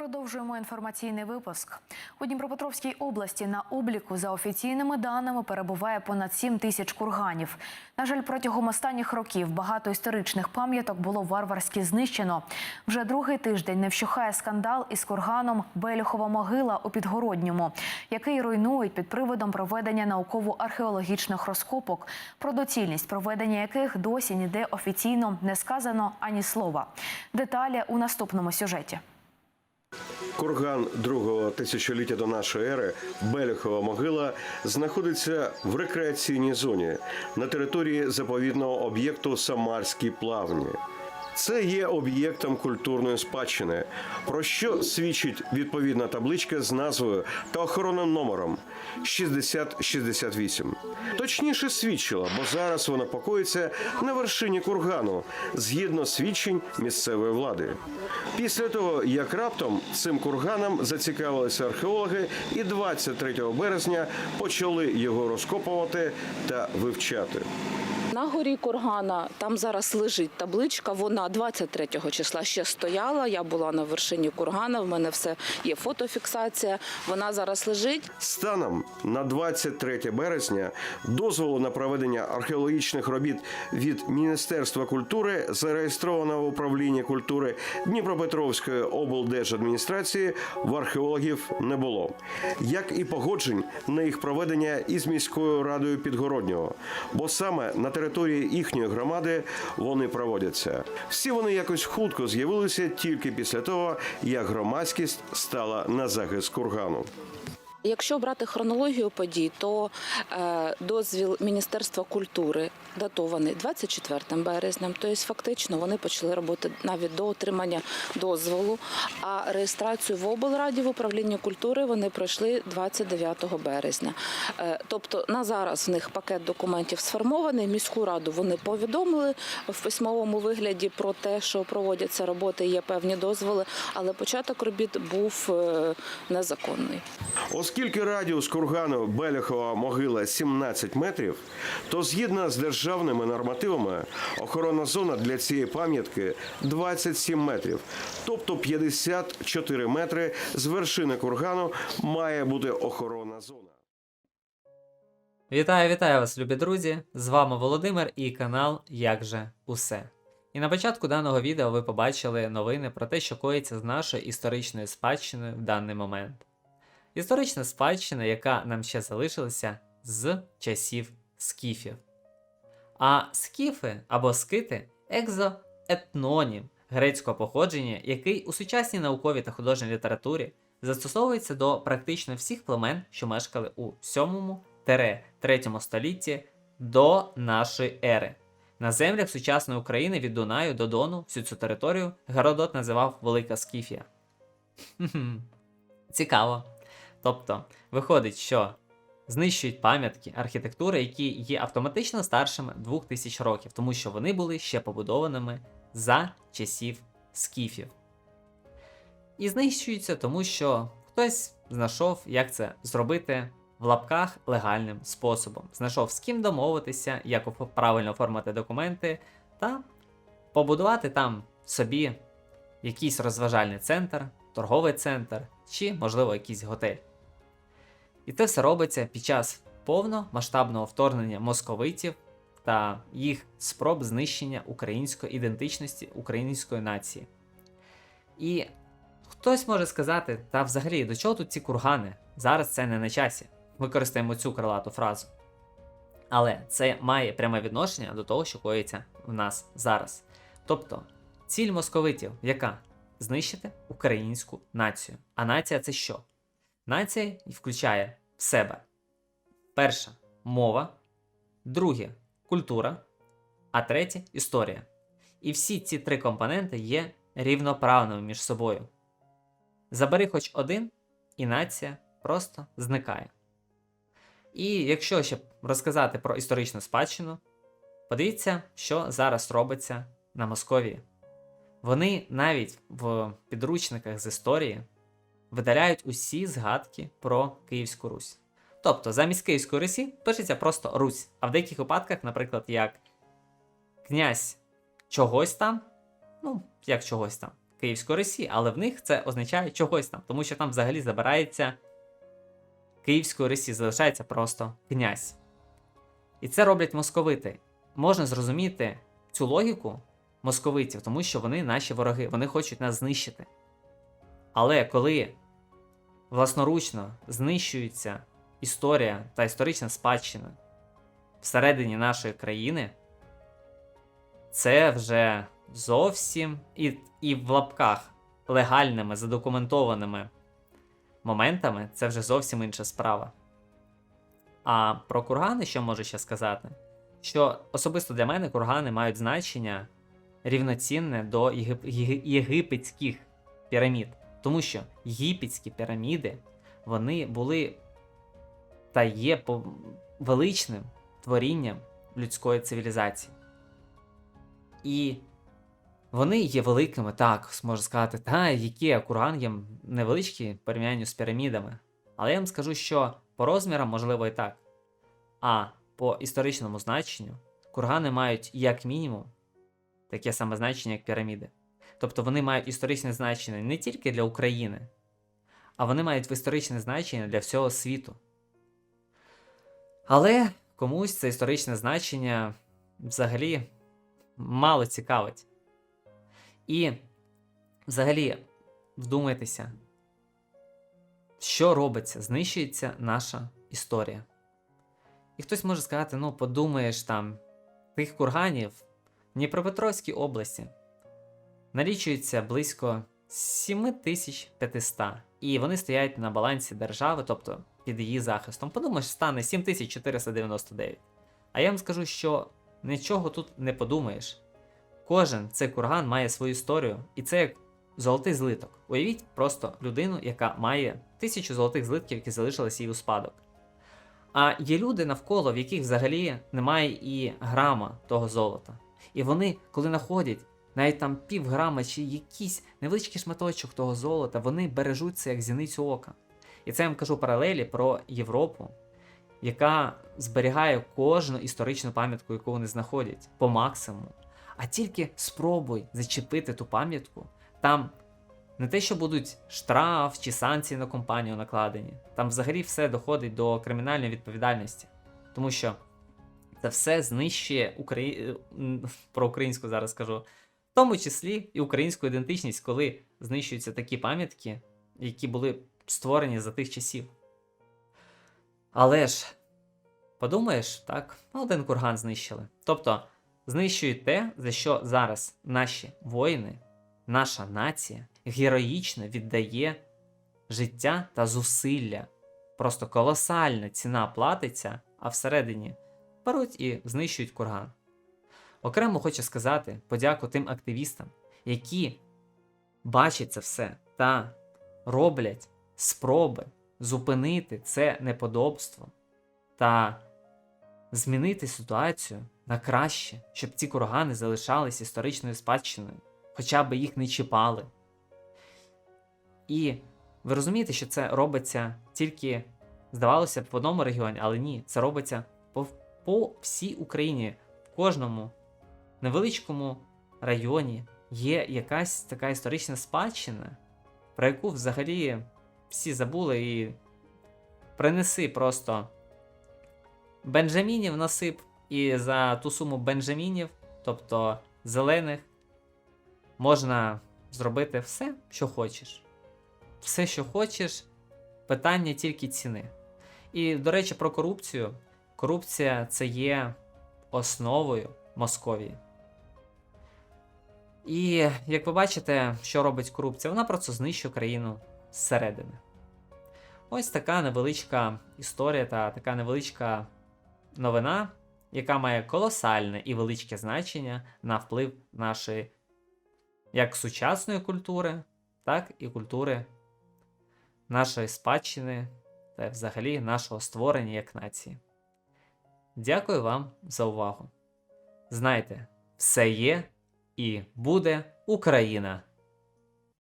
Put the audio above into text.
Продовжуємо інформаційний випуск. У Дніпропетровській області на обліку за офіційними даними перебуває понад 7 тисяч курганів. На жаль, протягом останніх років багато історичних пам'яток було варварськи знищено. Вже другий тиждень не вщухає скандал із курганом Белюхова могила у Підгородньому, який руйнують під приводом проведення науково-археологічних розкопок, про доцільність проведення яких досі ніде офіційно не сказано ані слова. Деталі у наступному сюжеті. Курган другого тисячоліття до нашої ери Белюхова могила знаходиться в рекреаційній зоні на території заповідного об'єкту Самарські плавні. Це є об'єктом культурної спадщини, про що свідчить відповідна табличка з назвою та охоронним номером 6068. Точніше свідчила, бо зараз вона покоїться на вершині кургану згідно свідчень місцевої влади. Після того, як раптом цим курганом зацікавилися археологи, і 23 березня почали його розкопувати та вивчати. На горі Кургана там зараз лежить табличка. Вона 23 числа ще стояла. Я була на вершині Кургана. В мене все є фотофіксація. Вона зараз лежить. Станом на 23 березня дозволу на проведення археологічних робіт від Міністерства культури зареєстрованого в управлінні культури Дніпропетровської облдержадміністрації в археологів не було, як і погоджень на їх проведення із міською радою Підгороднього, бо саме на території їхньої громади вони проводяться. Всі вони якось хутко з'явилися тільки після того, як громадськість стала на захист кургану. Якщо брати хронологію подій, то е, дозвіл Міністерства культури датований 24 березням. Тобто, фактично, вони почали роботи навіть до отримання дозволу. А реєстрацію в облраді в управлінні культури вони пройшли 29 березня. Е, тобто на зараз в них пакет документів сформований. Міську раду вони повідомили в письмовому вигляді про те, що проводяться роботи, є певні дозволи, але початок робіт був е, незаконний. Оскільки радіус кургану Беляхова могила 17 метрів, то згідно з державними нормативами охоронна зона для цієї пам'ятки 27 метрів, тобто 54 метри з вершини кургану має бути охоронна зона. Вітаю, вітаю вас, любі друзі! З вами Володимир і канал Як же усе. І на початку даного відео ви побачили новини про те, що коїться з нашою історичною спадщиною в даний момент. Історична спадщина, яка нам ще залишилася з часів скіфів. А скіфи або скити екзоетнонім грецького походження, який у сучасній науковій та художній літературі застосовується до практично всіх племен, що мешкали у 7-3 столітті до нашої ери. На землях сучасної України від Дунаю до Дону всю цю територію Геродот називав Велика Скіфія. Цікаво. Тобто, виходить, що знищують пам'ятки архітектури, які є автоматично старшими 2000 років, тому що вони були ще побудованими за часів скіфів. І знищуються, тому що хтось знайшов, як це зробити в лапках легальним способом. Знайшов з ким домовитися, як правильно оформити документи, та побудувати там собі якийсь розважальний центр, торговий центр чи, можливо, якийсь готель. І це все робиться під час повномасштабного вторгнення московитів та їх спроб знищення української ідентичності української нації. І хтось може сказати, та взагалі до чого тут ці кургани? Зараз це не на часі. Використаємо цю крилату фразу. Але це має пряме відношення до того, що коїться в нас зараз. Тобто, ціль московитів, яка знищити українську націю. А нація це що? Нація включає в себе перша мова, друге культура, а третє історія. І всі ці три компоненти є рівноправними між собою. Забери хоч один, і нація просто зникає. І якщо ще розказати про історичну спадщину, подивіться, що зараз робиться на Московії. Вони навіть в підручниках з історії видаляють усі згадки про Київську Русь. Тобто, замість Київської Русі пишеться просто Русь, а в деяких випадках, наприклад, як князь чогось там, ну, як чогось там, Київської Росії, але в них це означає чогось там, тому що там взагалі забирається Київської Росії, залишається просто князь. І це роблять московити. Можна зрозуміти цю логіку московитів, тому що вони наші вороги, вони хочуть нас знищити. Але коли власноручно знищується історія та історична спадщина всередині нашої країни, це вже зовсім і, і в лапках легальними, задокументованими моментами це вже зовсім інша справа. А про кургани, що можу ще сказати? Що особисто для мене кургани мають значення рівноцінне до єгип... єгипетських пірамід. Тому що єгипетські піраміди вони були та є величним творінням людської цивілізації. І вони є великими, так, можна сказати, та які а курган є невеличкі в з пірамідами. Але я вам скажу, що по розмірам можливо і так. А по історичному значенню кургани мають як мінімум таке саме значення, як піраміди. Тобто вони мають історичне значення не тільки для України, а вони мають історичне значення для всього світу. Але комусь це історичне значення взагалі мало цікавить. І взагалі вдумайтеся, що робиться, знищується наша історія. І хтось може сказати: ну, подумаєш там, тих курганів в Дніпропетровській області налічується близько 7500, і вони стоять на балансі держави, тобто під її захистом. Подумаєш, стане 7499. А я вам скажу, що нічого тут не подумаєш. Кожен цей курган має свою історію, і це як золотий злиток. Уявіть просто людину, яка має тисячу золотих злитків, які залишилися їй у спадок. А є люди навколо, в яких взагалі немає і грама того золота. І вони, коли знаходять навіть там пів грама чи якийсь невеличкий шматочок того золота, вони бережуть це як зіницю ока. І це я вам кажу паралелі про Європу, яка зберігає кожну історичну пам'ятку, яку вони знаходять, по максимуму. А тільки спробуй зачепити ту пам'ятку, там не те, що будуть штраф чи санкції на компанію накладені, там взагалі все доходить до кримінальної відповідальності. Тому що це все знищує Украї... про українську зараз скажу, в тому числі і українську ідентичність, коли знищуються такі пам'ятки, які були створені за тих часів. Але ж, подумаєш, так, один курган знищили. Тобто знищують те, за що зараз наші воїни, наша нація героїчно віддає життя та зусилля. Просто колосальна ціна платиться, а всередині беруть і знищують курган. Окремо хочу сказати подяку тим активістам, які бачать це все та роблять спроби зупинити це неподобство та змінити ситуацію на краще, щоб ці кургани залишались історичною спадщиною, хоча б їх не чіпали. І ви розумієте, що це робиться тільки, здавалося б, в одному регіоні, але ні, це робиться по, по всій Україні, в кожному невеличкому районі є якась така історична спадщина, про яку взагалі всі забули і принеси просто бенджамінів насип, і за ту суму бенджамінів, тобто зелених, можна зробити все, що хочеш. Все, що хочеш, питання тільки ціни. І, до речі, про корупцію. Корупція це є основою Московії. І як ви бачите, що робить корупція? Вона просто знищує країну зсередини. Ось така невеличка історія та така невеличка новина, яка має колосальне і величке значення на вплив нашої як сучасної культури, так і культури нашої спадщини та взагалі нашого створення як нації. Дякую вам за увагу. Знайте, все є і буде Україна!